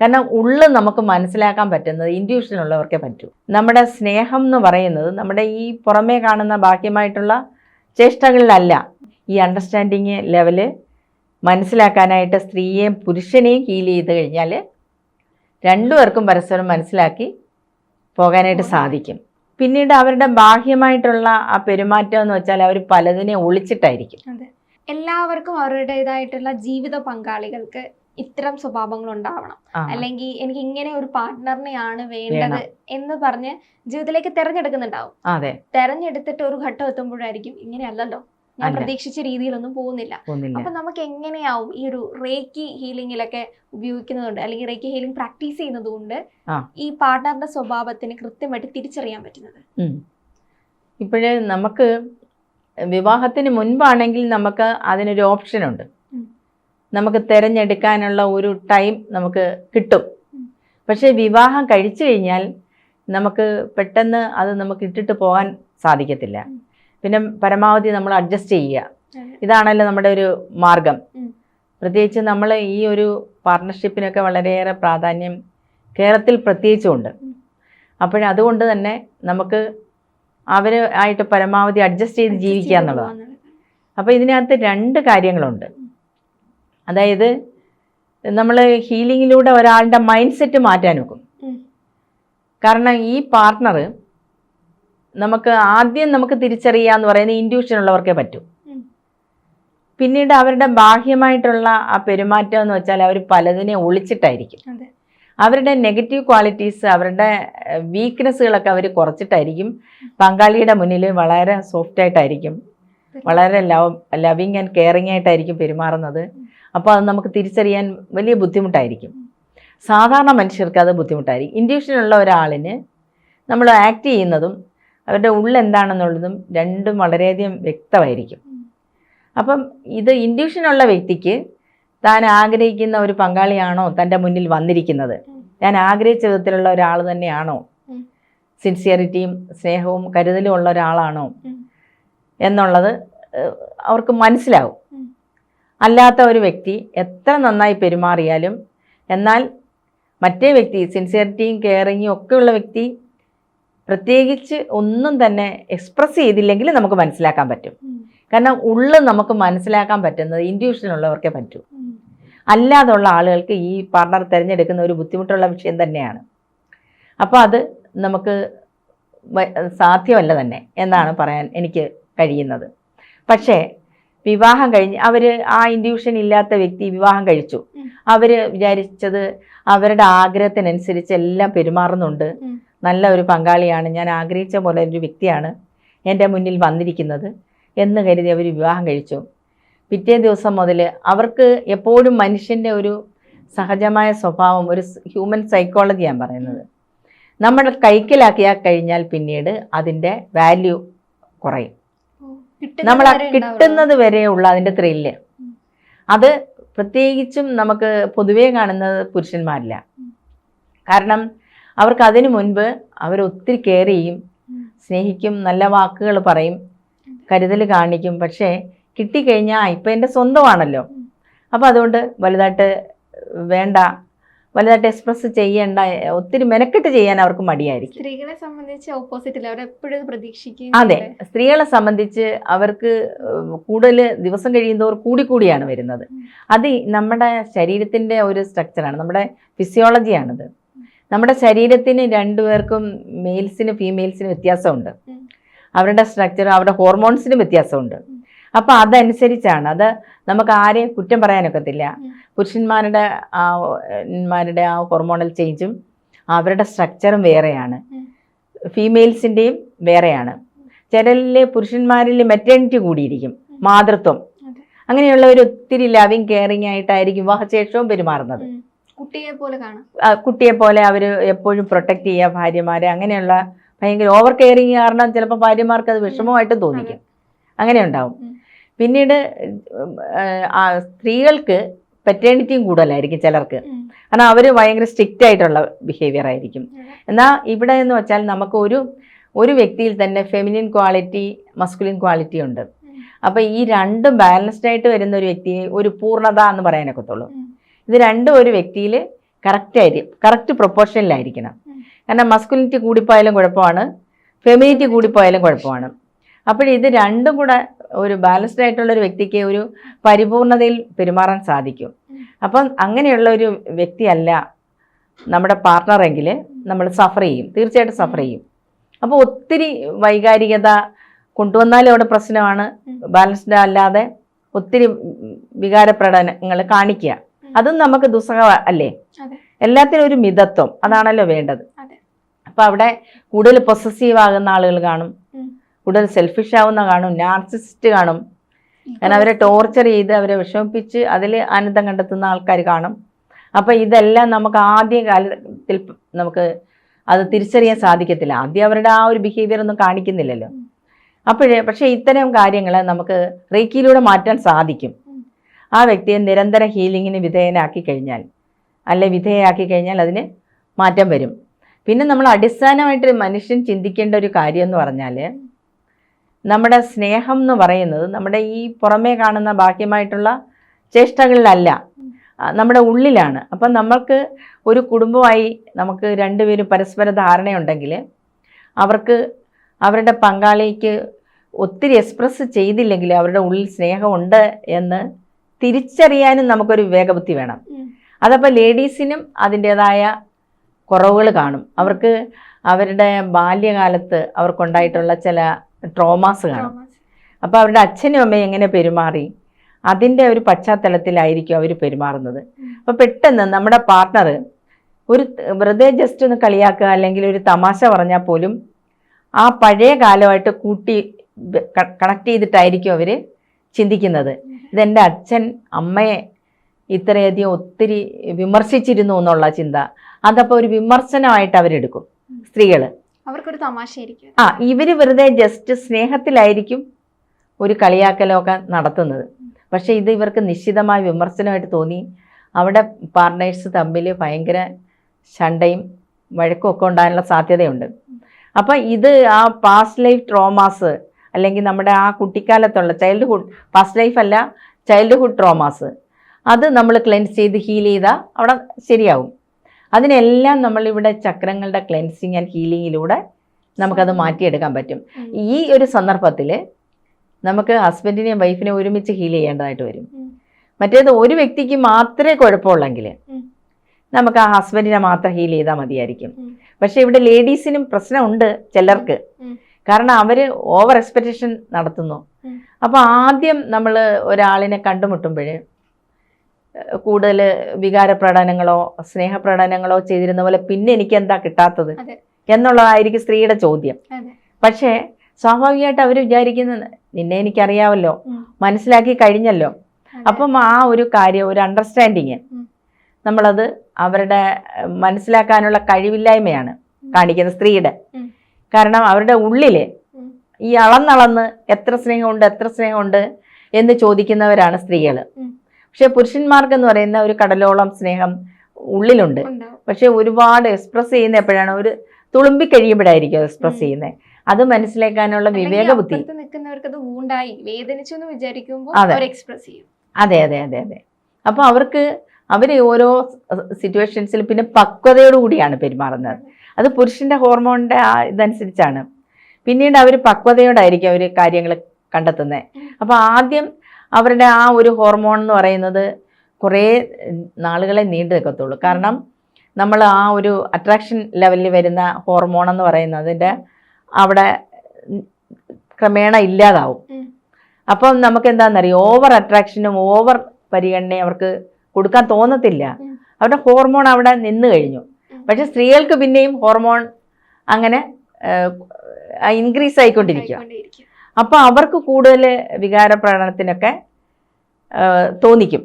കാരണം ഉള്ളു നമുക്ക് മനസ്സിലാക്കാൻ പറ്റുന്നത് ഇൻഡ്യൂഷൻ ഉള്ളവർക്കേ പറ്റൂ. നമ്മുടെ സ്നേഹം എന്ന് പറയുന്നത് നമ്മുടെ ഈ പുറമേ കാണുന്ന ബാഹ്യമായിട്ടുള്ള ചേഷ്ടകളിലല്ല. ഈ അണ്ടർസ്റ്റാൻഡിങ് ലെവൽ മനസ്സിലാക്കാനായിട്ട് സ്ത്രീയെയും പുരുഷനെയും ഹീൽ ചെയ്ത് കഴിഞ്ഞാൽ രണ്ടുപേർക്കും പരസ്പരം മനസ്സിലാക്കി പോകാനായിട്ട് സാധിക്കും. പിന്നീട് അവരുടെ ബാഹ്യമായിട്ടുള്ള ആ പെരുമാറ്റം എന്ന് വെച്ചാൽ അവർ പലതിനെ ഒളിച്ചിട്ടായിരിക്കും. എല്ലാവർക്കും അവരുടേതായിട്ടുള്ള ജീവിത പങ്കാളികൾക്ക് ഇത്തരം സ്വഭാവങ്ങൾ ഉണ്ടാവണം അല്ലെങ്കിൽ എനിക്ക് ഇങ്ങനെ ഒരു പാർട്ട്ണറിനെയാണ് വേണ്ടത് എന്ന് പറഞ്ഞ് ജീവിതത്തിലേക്ക് തെരഞ്ഞെടുക്കുന്നുണ്ടാവും. തെരഞ്ഞെടുത്തിട്ട് ഒരു ഘട്ടം എത്തുമ്പോഴായിരിക്കും ഇങ്ങനെയല്ലല്ലോ. ഞാൻ. പ്രതീക്ഷിച്ച രീതിയിലൊന്നും പോകുന്നില്ല. അപ്പൊ നമുക്ക് എങ്ങനെയാവും ഈ ഒരു റേക്കി ഹീലിംഗിലൊക്കെ ഉപയോഗിക്കുന്നതുകൊണ്ട് അല്ലെങ്കിൽ റേക്കി ഹീലിംഗ് പ്രാക്ടീസ് ചെയ്യുന്നത് കൊണ്ട് ഈ പാർട്ട്ണറിന്റെ സ്വഭാവത്തിന് കൃത്യമായിട്ട് തിരിച്ചറിയാൻ പറ്റുന്നത്? ഇപ്പോഴേ നമുക്ക് വിവാഹത്തിന് മുൻപാണെങ്കിൽ നമുക്ക് അതിനൊരു ഓപ്ഷനുണ്ട് ഉം. നമുക്ക് തിരഞ്ഞെടുക്കാനുള്ള ഒരു ടൈം നമുക്ക് കിട്ടും. പക്ഷെ വിവാഹം കഴിച്ചു കഴിഞ്ഞാൽ നമുക്ക് പെട്ടെന്ന് അത് നമുക്ക് ഇട്ടിട്ട് പോകാൻ സാധിക്കത്തില്ല. പിന്നെ പരമാവധി നമ്മൾ അഡ്ജസ്റ്റ് ചെയ്യുക. ഇതാണല്ലോ നമ്മുടെ ഒരു മാർഗം. പ്രത്യേകിച്ച് നമ്മൾ ഈ ഒരു പാർട്ട്ണർഷിപ്പിനൊക്കെ വളരെയേറെ പ്രാധാന്യം കേരളത്തിൽ പ്രത്യേകിച്ചുമുണ്ട്. അപ്പോഴതുകൊണ്ട് തന്നെ നമുക്ക് അവരായിട്ട് പരമാവധി അഡ്ജസ്റ്റ് ചെയ്ത് ജീവിക്കുക എന്നുള്ളതാണ്. അപ്പോൾ ഇതിനകത്ത് രണ്ട് കാര്യങ്ങളുണ്ട്. അതായത് നമ്മൾ ഹീലിങ്ങിലൂടെ ഒരാളുടെ മൈൻഡ് സെറ്റ് മാറ്റാൻ നോക്കും. കാരണം ഈ പാർട്ണർ നമുക്ക് ആദ്യം നമുക്ക് തിരിച്ചറിയാന്ന് പറയുന്നത് ഇൻഡ്യൂഷൻ ഉള്ളവർക്കേ പറ്റൂ. പിന്നീട് അവരുടെ ബാഹ്യമായിട്ടുള്ള ആ പെരുമാറ്റം എന്ന് വെച്ചാൽ അവർ പലതിനെ ഒളിച്ചിട്ടായിരിക്കും. അവരുടെ നെഗറ്റീവ് ക്വാളിറ്റീസ് അവരുടെ വീക്ക്നെസ്സുകളൊക്കെ അവർ കുറച്ചിട്ടായിരിക്കും. പങ്കാളിയുടെ മുന്നിൽ വളരെ സോഫ്റ്റ് ആയിട്ടായിരിക്കും. വളരെ ലവ് ലവിങ് ആൻഡ് കെയറിങ് ആയിട്ടായിരിക്കും പെരുമാറുന്നത്. അപ്പോൾ അത് നമുക്ക് തിരിച്ചറിയാൻ വലിയ ബുദ്ധിമുട്ടായിരിക്കും. സാധാരണ മനുഷ്യർക്ക് അത് ബുദ്ധിമുട്ടായിരിക്കും. ഇൻഡ്യൂഷനുള്ള ഒരാളിന് നമ്മൾ ആക്ട് ചെയ്യുന്നതും അവരുടെ ഉള്ളെന്താണെന്നുള്ളതും രണ്ടും വളരെയധികം വ്യക്തമായിരിക്കും. അപ്പം ഇത് ഇൻഡ്യൂഷനുള്ള വ്യക്തിക്ക് താൻ ആഗ്രഹിക്കുന്ന ഒരു പങ്കാളിയാണോ? തന്റെ മുന്നിൽ വന്നിരിക്കുന്നത്. ഞാൻ ആഗ്രഹിച്ച വിധത്തിലുള്ള ഒരാൾ തന്നെയാണോ? സിൻസിയറിറ്റിയും സ്നേഹവും കരുതലും ഉള്ള ഒരാളാണോ? എന്നുള്ളത് അവർക്ക് മനസ്സിലാവും. അല്ലാത്ത ഒരു വ്യക്തി എത്ര നന്നായി പെരുമാറിയാലും എന്നാൽ മറ്റേ വ്യക്തി സിൻസിയറിറ്റിയും കെയറിങ്ങും ഒക്കെയുള്ള വ്യക്തി പ്രത്യേകിച്ച് ഒന്നും തന്നെ എക്സ്പ്രസ് ചെയ്തില്ലെങ്കിൽ നമുക്ക് മനസ്സിലാക്കാൻ പറ്റും. കാരണം ഉള്ളു നമുക്ക് മനസ്സിലാക്കാൻ പറ്റുന്നത് ഇൻഡ്യൂഷനുള്ളവർക്കേ പറ്റൂ. അല്ലാതുള്ള ആളുകൾക്ക് ഈ പാർട്ണർ തിരഞ്ഞെടുക്കുന്ന ഒരു ബുദ്ധിമുട്ടുള്ള വിഷയം തന്നെയാണ്. അപ്പോൾ അത് നമുക്ക് സാധ്യമല്ല തന്നെ എന്നാണ് പറയാൻ എനിക്ക് കഴിയുന്നത്. പക്ഷേ വിവാഹം കഴിഞ്ഞ് അവർ ആ ഇൻഡ്യൂഷൻ ഇല്ലാത്ത വ്യക്തി വിവാഹം കഴിച്ചു. അവർ വിചാരിച്ചത് അവരുടെ ആഗ്രഹത്തിനനുസരിച്ച് എല്ലാം പെരുമാറുന്നുണ്ട്. നല്ല ഒരു പങ്കാളിയാണ്. ഞാൻ ആഗ്രഹിച്ച പോലെ ഒരു വ്യക്തിയാണ് എന്റെ മുന്നിൽ വന്നിരിക്കുന്നത് എന്ന് കരുതി അവർ വിവാഹം കഴിച്ചു. പിറ്റേ ദിവസം മുതൽ അവർക്ക് എപ്പോഴും മനുഷ്യന്റെ ഒരു സഹജമായ സ്വഭാവം ഒരു ഹ്യൂമൻ സൈക്കോളജി ഞാൻ പറയുന്നത്. നമ്മൾ കൈക്കലാക്കിയാൽ കഴിഞ്ഞാൽ പിന്നീട് അതിന്റെ വാല്യൂ കുറയും. നമ്മൾ കിട്ടുന്നത് വരെ ഉള്ള കിട്ടുന്നത് വരെയുള്ള അതിന്റെ ത്രില്ല് അത് പ്രത്യേകിച്ചും നമുക്ക് പൊതുവേ കാണുന്നത് പുരുഷന്മാരില്ല കാരണം അവർക്ക് അതിനു മുൻപ് അവർ ഒത്തിരി കെയർ ചെയ്യും സ്നേഹിക്കും നല്ല വാക്കുകൾ പറയും കരുതൽ കാണിക്കും. പക്ഷേ കിട്ടിക്കഴിഞ്ഞാൽ ഇപ്പം എന്റെ സ്വന്തമാണല്ലോ. അപ്പം അപ്പോൾ അതുകൊണ്ട് വലുതായിട്ട് വേണ്ട വലുതായിട്ട് എക്സ്പ്രസ് ചെയ്യേണ്ട ഒത്തിരി മെനക്കെട്ട് ചെയ്യാൻ അവർക്ക് മടിയായിരിക്കും. സ്ത്രീകളെ സംബന്ധിച്ച് ഓപ്പോസിറ്റ് അവർ എപ്പോഴും പ്രതീക്ഷിക്കും അതെ സ്ത്രീകളെ സംബന്ധിച്ച് അവർക്ക് കൂടുതൽ ദിവസം കഴിയുന്നവർ കൂടിക്കൂടിയാണ് വരുന്നത്. അത് നമ്മുടെ ശരീരത്തിന്റെ ഒരു സ്ട്രക്ചറാണ് നമ്മുടെ ഫിസിയോളജിയാണിത് നമ്മുടെ ശരീരത്തിന് രണ്ടുപേർക്കും മെയിൽസിനും ഫീമെയിൽസിനും വ്യത്യാസമുണ്ട്. അവരുടെ സ്ട്രക്ചർ അവരുടെ ഹോർമോൺസിനും വ്യത്യാസമുണ്ട്. അപ്പോൾ അതനുസരിച്ചാണ്. അത് നമുക്ക് ആരെയും കുറ്റം പറയാനൊക്കത്തില്ല. പുരുഷന്മാരുടെ ആന്മാരുടെ മാരുടെ ആ ഹോർമോണൽ ചേഞ്ചും അവരുടെ സ്ട്രക്ചറും വേറെയാണ്. ഫീമെയിൽസിന്റെയും ഫീമെയിൽസിന്റെയും വേറെയാണ്. ചിലരിലെ പുരുഷന്മാരിൽ മെറ്റേണിറ്റി കൂടിയിരിക്കും. മാതൃത്വം. അങ്ങനെയുള്ളവർ ഒത്തിരി ലവിങ് കെയറിങ് ആയിട്ടായിരിക്കും വിവാഹശേഷവും പെരുമാറുന്നത്. കുട്ടിയെ പോലെ കാണാം. കുട്ടിയെ പോലെ അവർ എപ്പോഴും പ്രൊട്ടക്റ്റ് ചെയ്യുക ഭാര്യമാരെ അങ്ങനെയുള്ള ഭയങ്കര ഓവർ കെയറിങ് കാരണം ചിലപ്പോൾ ഭാര്യമാർക്ക് അത് വിഷമമായിട്ടും തോന്നിക്കും. അങ്ങനെ ഉണ്ടാവും. പിന്നീട് സ്ത്രീകൾക്ക് പെറ്റേണിറ്റിയും കൂടുതലായിരിക്കും ചിലർക്ക്. കാരണം അവർ ഭയങ്കര സ്ട്രിക്റ്റ് ആയിട്ടുള്ള ബിഹേവിയർ ആയിരിക്കും. എന്നാൽ ഇവിടെ എന്ന് വെച്ചാൽ നമുക്ക് ഒരു ഒരു വ്യക്തിയിൽ തന്നെ ഫെമിനിൻ ക്വാളിറ്റി മസ്കുലിൻ ക്വാളിറ്റി ഉണ്ട്. അപ്പോൾ ഈ രണ്ടും ബാലൻസ്ഡ് ആയിട്ട് വരുന്ന ഒരു വ്യക്തിയെ ഒരു പൂർണത എന്ന് പറയാനൊക്കത്തുള്ളൂ ഇത് രണ്ടും ഒരു വ്യക്തിയിൽ കറക്റ്റ് ആയിരിക്കും കറക്റ്റ് പ്രൊപ്പോർഷനിലായിരിക്കണം. കാരണം മസ്കുലിനിറ്റി കൂടിപ്പോയാലും കുഴപ്പമാണ് ഫെമിനിറ്റി കൂടിപ്പോയാലും കുഴപ്പമാണ്. അപ്പോൾ ഇത് രണ്ടും കൂടെ ഒരു ബാലൻസ്ഡ് ആയിട്ടുള്ള ഒരു വ്യക്തിക്ക് ഒരു പരിപൂർണതയിൽ പെരുമാറാൻ സാധിക്കും. അപ്പം അങ്ങനെയുള്ള ഒരു വ്യക്തിയല്ല നമ്മുടെ പാർട്ട്ണറെങ്കിൽ നമ്മൾ സഫർ ചെയ്യും തീർച്ചയായിട്ടും സഫർ ചെയ്യും അപ്പോൾ ഒത്തിരി വൈകാരികത കൊണ്ടുവന്നാലും അവിടെ പ്രശ്നമാണ്. ബാലൻസ്ഡ് അല്ലാതെ ഒത്തിരി വികാരപ്രകടനങ്ങൾ കാണിക്കുക അതും നമുക്ക് ദുസ്സഹ അല്ലേ. എല്ലാത്തിനും ഒരു മിതത്വം അതാണല്ലോ വേണ്ടത് അപ്പം അവിടെ കൂടുതൽ പൊസസീവ് ആകുന്ന ആളുകൾ കാണും. കൂടുതൽ സെൽഫിഷ് ആവുന്ന കാണും നാർസിസ്റ്റ് കാണും. കാരണം അവരെ ടോർച്ചർ ചെയ്ത് അവരെ വിഷമിപ്പിച്ച് അതിൽ ആനന്ദം കണ്ടെത്തുന്ന ആൾക്കാർ കാണും. അപ്പൊ ഇതെല്ലാം നമുക്ക് ആദ്യ കാലത്തിൽ നമുക്ക് അത് തിരിച്ചറിയാൻ സാധിക്കത്തില്ല. ആദ്യം അവരുടെ ആ ഒരു ബിഹേവിയർ ഒന്നും കാണിക്കുന്നില്ലല്ലോ. അപ്പോഴേ പക്ഷേ ഇത്തരം കാര്യങ്ങൾ നമുക്ക് റേക്കിയിലൂടെ മാറ്റാൻ സാധിക്കും. ആ വ്യക്തിയെ നിരന്തര ഹീലിങ്ങിന് വിധേയനാക്കി കഴിഞ്ഞാൽ അല്ലെ വിധേയയാക്കി കഴിഞ്ഞാൽ അതിന് മാറ്റം വരും. പിന്നെ നമ്മൾ അടിസ്ഥാനമായിട്ട് മനുഷ്യൻ ചിന്തിക്കേണ്ട ഒരു കാര്യം എന്ന് പറഞ്ഞാൽ നമ്മുടെ സ്നേഹം എന്ന് പറയുന്നത് നമ്മുടെ ഈ പുറമേ കാണുന്ന ബാഹ്യമായിട്ടുള്ള ചേഷ്ടകളിലല്ല നമ്മുടെ ഉള്ളിലാണ്. അപ്പം നമ്മൾക്ക് ഒരു കുടുംബമായി നമുക്ക് രണ്ടുപേരും പരസ്പര ധാരണയുണ്ടെങ്കിൽ അവർക്ക് അവരുടെ പങ്കാളിക്ക് ഒത്തിരി എക്സ്പ്രസ് ചെയ്തില്ലെങ്കിൽ അവരുടെ ഉള്ളിൽ സ്നേഹമുണ്ട് എന്ന് തിരിച്ചറിയാനും നമുക്കൊരു വിവേകബുദ്ധി വേണം. അതപ്പോൾ ലേഡീസിനും അതിന്റേതായ കുറവുകൾ കാണും. അവർക്ക് അവരുടെ ബാല്യകാലത്ത് അവർക്കുണ്ടായിട്ടുള്ള ചില ട്രോമാസ് കാണും. അപ്പോൾ അവരുടെ അച്ഛനും അമ്മയും എങ്ങനെ പെരുമാറി? അതിന്റെ ഒരു പശ്ചാത്തലത്തിലായിരിക്കും അവർ പെരുമാറുന്നത്. അപ്പോൾ പെട്ടെന്ന് നമ്മുടെ പാർട്ട്ണർ ഒരു വെറുതെ ജസ്റ്റ് ഒന്ന് കളിയാക്കുക അല്ലെങ്കിൽ ഒരു തമാശ പറഞ്ഞാൽ പോലും ആ പഴയ കാലമായിട്ട് കൂട്ടി കണക്ട് ചെയ്തിട്ടായിരിക്കും അവർ ചിന്തിക്കുന്നത്. ഇതെന്റെ അച്ഛൻ അമ്മയെ ഇത്രയധികം ഒത്തിരി വിമർശിച്ചിരുന്നു എന്നുള്ള ചിന്ത. അതപ്പോൾ ഒരു വിമർശനമായിട്ട് അവരെടുക്കും സ്ത്രീകൾ അവർക്കൊരു തമാശയായിരിക്കും. ആ ഇവർ വെറുതെ ജസ്റ്റ് സ്നേഹത്തിലായിരിക്കും ഒരു കളിയാക്കലൊക്കെ നടത്തുന്നത്. പക്ഷേ ഇത് ഇവർക്ക് നിശ്ചിതമായ വിമർശനമായിട്ട് തോന്നി. അവിടെ പാർട്ട്നേഴ്സ് തമ്മിൽ ഭയങ്കര ശണ്ടയും വഴക്കും ഒക്കെ ഉണ്ടാകാനുള്ള സാധ്യതയുണ്ട്. അപ്പം ഇത് ആ പാസ്റ്റ് ലൈഫ് ട്രോമാസ് അല്ലെങ്കിൽ നമ്മുടെ ആ കുട്ടിക്കാലത്തുള്ള ചൈൽഡ്ഹുഡ് പാസ്റ്റ് ലൈഫ് അല്ല ചൈൽഡ്ഹുഡ് ട്രോമാസ് അത് നമ്മൾ ക്ലെൻസ് ചെയ്ത് ഹീൽ ചെയ്താൽ അവിടെ ശരിയാവും. അതിനെല്ലാം നമ്മളിവിടെ ചക്രങ്ങളുടെ ക്ലെൻസിങ് ആൻഡ് ഹീലിങ്ങിലൂടെ നമുക്കത് മാറ്റിയെടുക്കാൻ പറ്റും. ഈ ഒരു സന്ദർഭത്തിൽ നമുക്ക് ഹസ്ബൻഡിനെയും വൈഫിനെയും ഒരുമിച്ച് ഹീൽ ചെയ്യേണ്ടതായിട്ട് വരും. മറ്റേത് ഒരു വ്യക്തിക്ക് മാത്രമേ കുഴപ്പമുള്ളെങ്കിൽ നമുക്ക് ആ ഹസ്ബൻഡിനെ മാത്രം ഹീൽ ചെയ്താൽ മതിയായിരിക്കും. പക്ഷെ പക്ഷേ ഇവിടെ ലേഡീസിനും പ്രശ്നമുണ്ട് ചിലർക്ക്. കാരണം അവർ ഓവർ എക്സ്പെക്റ്റേഷൻ നടത്തുന്നു. അപ്പോൾ ആദ്യം നമ്മൾ ഒരാളിനെ കണ്ടുമുട്ടുമ്പോൾ കൂടുതൽ വികാര പ്രകടനങ്ങളോ സ്നേഹപ്രകടനങ്ങളോ ചെയ്തിരുന്ന പോലെ പിന്നെ എനിക്ക് എന്താ കിട്ടാത്തത് എന്നുള്ളതായിരിക്കും സ്ത്രീയുടെ ചോദ്യം. പക്ഷേ സ്വാഭാവികമായിട്ട് അവർ വിചാരിക്കുന്നത് നിന്നെ എനിക്കറിയാമല്ലോ. മനസ്സിലാക്കി കഴിഞ്ഞല്ലോ അപ്പം ആ ഒരു കാര്യം ഒരു അണ്ടർസ്റ്റാൻഡിങ്. നമ്മളത് അവരുടെ മനസ്സിലാക്കാനുള്ള കഴിവില്ലായ്മയാണ് കാണിക്കുന്നത് സ്ത്രീയുടെ. കാരണം അവരുടെ ഉള്ളിൽ ഈ അളന്നളന്ന് എത്ര സ്നേഹമുണ്ട് എത്ര സ്നേഹമുണ്ട് എന്ന് ചോദിക്കുന്നവരാണ് സ്ത്രീകൾ. പക്ഷെ പുരുഷന്മാർക്കെന്ന് പറയുന്ന ഒരു കടലോളം സ്നേഹം ഉള്ളിലുണ്ട്. പക്ഷെ ഒരുപാട് എക്സ്പ്രസ് ചെയ്യുന്ന എപ്പോഴാണ്? ഒരു തുളുമ്പി കഴിയുമ്പോഴായിരിക്കും എക്സ്പ്രസ്. ചെയ്യുന്നത് അത് മനസ്സിലാക്കാനുള്ള വിവേക ബുദ്ധി അത് അതെ. അതെ അതെ അപ്പൊ അവർക്ക് അവർ ഓരോ സിറ്റുവേഷൻസിൽ പിന്നെ പക്വതയോടു കൂടിയാണ് പെരുമാറുന്നത്. അത് പുരുഷന്റെ ഹോർമോണിന്റെ ആ ഇതനുസരിച്ചാണ്. പിന്നീട് അവർ പക്വതയോടായിരിക്കും അവർ കാര്യങ്ങൾ കണ്ടെത്തുന്നത് അപ്പൊ അപ്പോൾ ആദ്യം അവരുടെ ആ ഒരു ഹോർമോൺ എന്ന് പറയുന്നത് കുറേ നാളുകളെ നീണ്ടു നിൽക്കത്തുള്ളൂ. കാരണം നമ്മൾ ആ ഒരു അട്രാക്ഷൻ ലെവലിൽ വരുന്ന ഹോർമോൺ എന്ന് പറയുന്നതിന്റെ അവിടെ ക്രമേണ ഇല്ലാതാവും. അപ്പം നമുക്ക് എന്താണെന്നറിയോ? ഓവർ അട്രാക്ഷനും ഓവർ പരിഗണനയും അവർക്ക് കൊടുക്കാൻ തോന്നത്തില്ല. അവരുടെ ഹോർമോൺ അവിടെ നിന്ന് കഴിഞ്ഞു. പക്ഷെ സ്ത്രീകൾക്ക് പിന്നെയും ഹോർമോൺ അങ്ങനെ ഇൻക്രീസ് ആയിക്കൊണ്ടിരിക്കുക. അപ്പോൾ അവർക്ക് കൂടുതൽ വികാര പ്രകടനത്തിനൊക്കെ തോന്നിക്കും.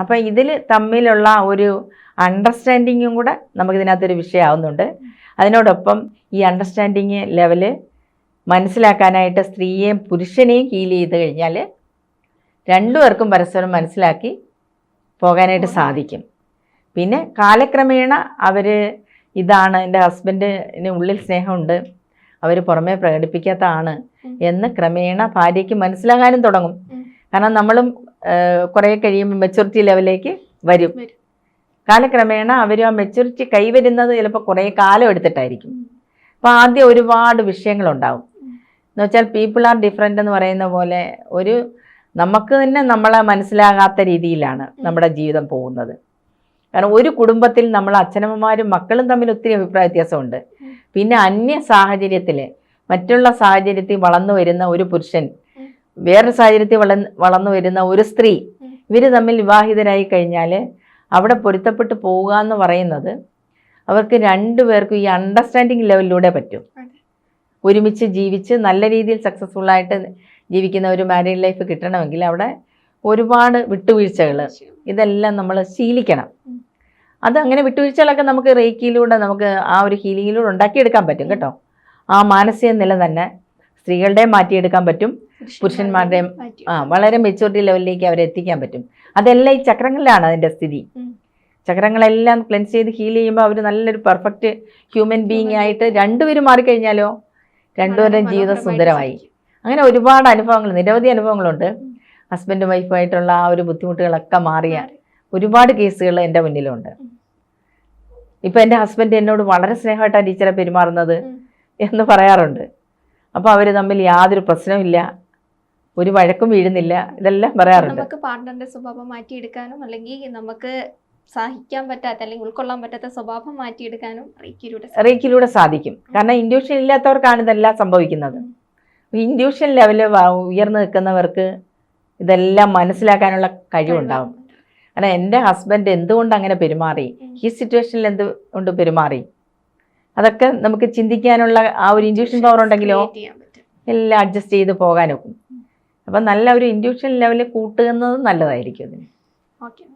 അപ്പം ഇതിൽ തമ്മിലുള്ള ഒരു അണ്ടർസ്റ്റാൻഡിങ്ങും കൂടെ നമുക്കിതിനകത്തൊരു വിഷയമാവുന്നുണ്ട് അതിനോടൊപ്പം ഈ അണ്ടർസ്റ്റാൻഡിങ് ലെവൽ മനസ്സിലാക്കാനായിട്ട് സ്ത്രീയെയും പുരുഷനെയും ഹീൽ ചെയ്ത് കഴിഞ്ഞാൽ രണ്ടുപേർക്കും പരസ്പരം മനസ്സിലാക്കി പോകാനായിട്ട് സാധിക്കും. പിന്നെ കാലക്രമേണ അവർ ഇതാണ് എന്റെ ഹസ്ബൻഡിന് ഉള്ളിൽ സ്നേഹമുണ്ട്. അവർ പുറമേ പ്രകടിപ്പിക്കാത്തതാണ്. എന്ന് ക്രമേണ ഭാര്യയ്ക്ക് മനസ്സിലാകാനും തുടങ്ങും. കാരണം നമ്മളും കുറേ കഴിയുമ്പോൾ മെച്ചൂരിറ്റി ലെവലിലേക്ക് വരും. വരും. കാലക്രമേണ അവർ ആ മെച്യൂരിറ്റി കൈവരുന്നത് ചിലപ്പോൾ കുറേ കാലം എടുത്തിട്ടായിരിക്കും. അപ്പോൾ ആദ്യം ഒരുപാട് വിഷയങ്ങളുണ്ടാവും. എന്ന് വെച്ചാൽ പീപ്പിൾ ആർ ഡിഫറെന്റ് എന്ന് പറയുന്ന പോലെ ഒരു നമുക്ക് തന്നെ നമ്മളെ മനസ്സിലാകാത്ത രീതിയിലാണ് നമ്മുടെ ജീവിതം പോകുന്നത്. കാരണം ഒരു കുടുംബത്തിൽ നമ്മൾ അച്ഛനമ്മമാരും മക്കളും തമ്മിൽ ഒത്തിരി അഭിപ്രായ വ്യത്യാസമുണ്ട്. പിന്നെ അന്യ സാഹചര്യത്തിൽ മറ്റുള്ള സാഹചര്യത്തിൽ വളർന്നു വരുന്ന ഒരു പുരുഷൻ. വേറൊരു സാഹചര്യത്തിൽ വള വളർന്നു വരുന്ന ഒരു സ്ത്രീ. ഇവർ തമ്മിൽ വിവാഹിതരായി കഴിഞ്ഞാൽ അവിടെ പൊരുത്തപ്പെട്ട് പോവുക എന്ന് പറയുന്നത് അവർക്ക് രണ്ടുപേർക്കും ഈ അണ്ടർസ്റ്റാൻഡിങ് ലെവലിലൂടെ പറ്റും ഒരുമിച്ച് ജീവിച്ച് നല്ല രീതിയിൽ സക്സസ്ഫുൾ ആയിട്ട് ജീവിക്കുന്ന ഒരു മാരീഡ് ലൈഫ് കിട്ടണമെങ്കിൽ അവിടെ ഒരുപാട് വിട്ടുവീഴ്ചകൾ ഇതെല്ലാം നമ്മൾ ശീലിക്കണം. അത് അങ്ങനെ വിട്ടുവീഴ്ചകളൊക്കെ നമുക്ക് റേക്കിയിലൂടെ നമുക്ക് ആ ഒരു ഹീലിങ്ങിലൂടെ ഉണ്ടാക്കിയെടുക്കാൻ പറ്റും കേട്ടോ. ആ മാനസിക നില തന്നെ സ്ത്രീകളുടെ മാറ്റിയെടുക്കാൻ പറ്റും പുരുഷന്മാരുടെയും ആ വളരെ മെച്ചൂരിറ്റി ലെവലിലേക്ക് അവരെ എത്തിക്കാൻ പറ്റും. അതെല്ലാം ഈ ചക്രങ്ങളിലാണ് അതിന്റെ സ്ഥിതി. ചക്രങ്ങളെല്ലാം ക്ലെൻസ് ചെയ്ത് ഹീൽ ചെയ്യുമ്പോൾ അവർ നല്ലൊരു പെർഫെക്റ്റ് ഹ്യൂമൻ ബീയിങ് ആയിട്ട് രണ്ടുപേരും മാറിക്കഴിഞ്ഞാലോ? രണ്ടുപേരുടെയും ജീവിതം സുന്ദരമായി. അങ്ങനെ ഒരുപാട് അനുഭവങ്ങൾ നിരവധി അനുഭവങ്ങളുണ്ട്. ഹസ്ബൻഡ് വൈഫായിട്ടുള്ള ആ ഒരു ബുദ്ധിമുട്ടുകളൊക്കെ മാറിയ ഒരുപാട് കേസുകൾ എന്റെ മുന്നിലുണ്ട്. ഇപ്പം എന്റെ ഹസ്ബൻഡ് എന്നോട് വളരെ സ്നേഹമായിട്ടാണ് ടീച്ചറെ പെരുമാറുന്നത് എന്ന് പറയാറുണ്ട്. അപ്പോൾ അവർ തമ്മിൽ യാതൊരു പ്രശ്നമില്ല ഒരു വഴക്കും വീഴുന്നില്ല. ഇതെല്ലാം പറയാറുണ്ട്. നമുക്ക് പാർട്ട്ണറിന്റെ സ്വഭാവം മാറ്റിയെടുക്കാനും അല്ലെങ്കിൽ നമുക്ക് സഹിക്കാൻ പറ്റാത്ത അല്ലെങ്കിൽ ഉൾക്കൊള്ളാൻ പറ്റാത്ത സ്വഭാവം മാറ്റിയെടുക്കാനും റേക്കിയിലൂടെ. റേക്കിലൂടെ സാധിക്കും. കാരണം ഇൻഡ്യൂഷൻ ഇല്ലാത്തവർക്കാണ് ഇതെല്ലാം സംഭവിക്കുന്നത്. ഇൻഡ്യൂഷൻ ലെവലിൽ ഉയർന്നു നിൽക്കുന്നവർക്ക് ഇതെല്ലാം മനസ്സിലാക്കാനുള്ള കഴിവുണ്ടാവും. കാരണം എന്റെ ഹസ്ബൻഡ് എന്തുകൊണ്ട് അങ്ങനെ പെരുമാറി. ഈ സിറ്റുവേഷനിൽ എന്തുകൊണ്ട് പെരുമാറി അതൊക്കെ നമുക്ക് ചിന്തിക്കാനുള്ള ആ ഒരു ഇൻഡ്യൂഷൻ പവർ ഉണ്ടെങ്കിലോ. എല്ലാം അഡ്ജസ്റ്റ് ചെയ്ത് പോകാനൊക്കും അപ്പം നല്ല ഒരു ഇൻഡ്യൂഷൻ ലെവലിൽ കൂട്ടുന്നത് നല്ലതായിരിക്കും അതിന് Okay.